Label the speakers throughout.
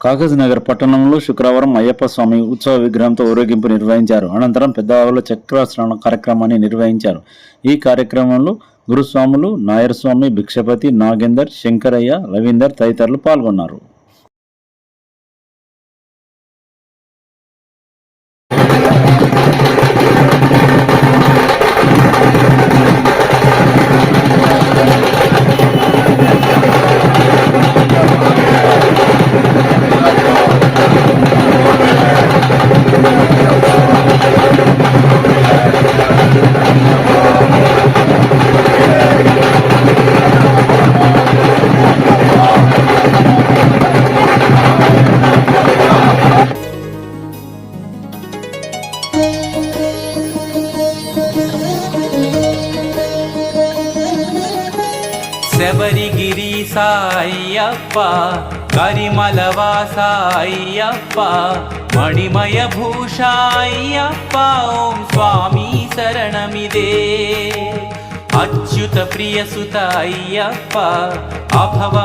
Speaker 1: కాగజ్నగర్ పట్టణంలో శుక్రవారం అయ్యప్ప స్వామి ఉత్సవ విగ్రహంతో ఊరేగింపు నిర్వహించారు. అనంతరం పెద్దవాళ్ళ చక్రాశ్రవణ కార్యక్రమాన్ని నిర్వహించారు. ఈ కార్యక్రమంలో గురుస్వాములు నాయర్ స్వామి భిక్షపతి నాగేందర్ శంకరయ్య రవీందర్ తదితరులు పాల్గొన్నారు.
Speaker 2: శబరిగిరి సాయ్యప్ప కరిమలవాస అయ్యప్ప మణిమయ భూషాయ్యప్ప ఓం స్వామి శరణమిదే అచ్యుత ప్రియసుత అయ్యప్ప అభవ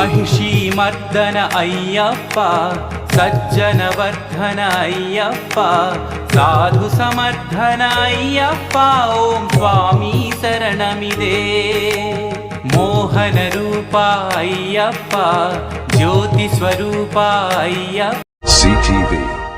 Speaker 2: మహిషీ మర్దన అయ్యప్ప సజ్జన వర్ధన అయ్యప్ప సాధు సమర్థన అయ్యప్ప ఓం స్వామి శరణమిదే. మోహన రూప అయ్యప్ప జ్యోతి స్వరూప అయ్యప్ప.
Speaker 3: CTV